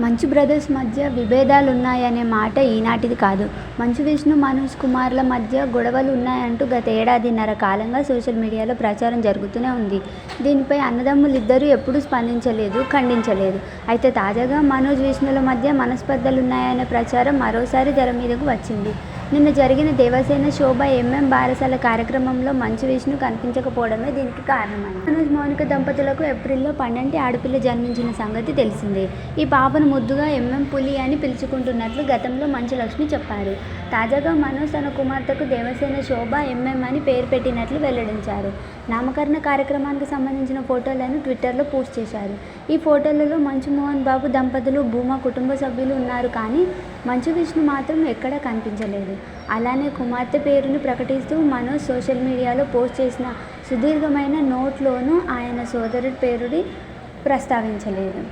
మంచు బ్రదర్స్ మధ్య విభేదాలు ఉన్నాయనే మాట ఈనాటిది కాదు. మంచు విష్ణు, మనోజ్ కుమార్ల మధ్య గొడవలు ఉన్నాయంటూ గత ఏడాదిన్నర కాలంగా సోషల్ మీడియాలో ప్రచారం జరుగుతూనే ఉంది. దీనిపై అన్నదమ్ములు ఇద్దరూ ఎప్పుడూ స్పందించలేదు, ఖండించలేదు. అయితే తాజాగా మనోజ్, విష్ణుల మధ్య మనస్పర్ధలు ఉన్నాయనే ప్రచారం మరోసారి తెరమీదకు వచ్చింది. నిన్న జరిగిన దేవసేన శోభ ఎంఎం బారసాల కార్యక్రమంలో మంచు విష్ణు కనిపించకపోవడమే దీనికి కారణమైంది. మనోజ్, మౌనిక దంపతులకు ఏప్రిల్లో పన్నెండు ఆడపిల్ల జన్మించిన సంగతి తెలిసిందే. ఈ పాపను ముద్దుగా ఎంఎం పులి అని పిలుచుకుంటున్నట్లు గతంలో మంచు లక్ష్మి చెప్పారు. తాజాగా మనోజ్ తన కుమార్తెకు దేవసేన శోభ ఎంఎం అని పేరు పెట్టినట్లు వెల్లడించారు. నామకరణ కార్యక్రమానికి సంబంధించిన ఫోటోలను ట్విట్టర్లో పోస్ట్ చేశారు. ఈ ఫోటోలలో మంచు మోహన్ బాబు దంపతులు, భూమా కుటుంబ సభ్యులు ఉన్నారు కానీ మంచు విష్ణు మాత్రం ఎక్కడా కనిపించలేదు. అలానే కుమార్తె పేరును ప్రకటిస్తూ మనోజ్ సోషల్ మీడియాలో పోస్ట్ చేసిన సుదీర్ఘమైన నోట్లోనూ ఆయన సోదరుడి పేరుని ప్రస్తావించలేదు.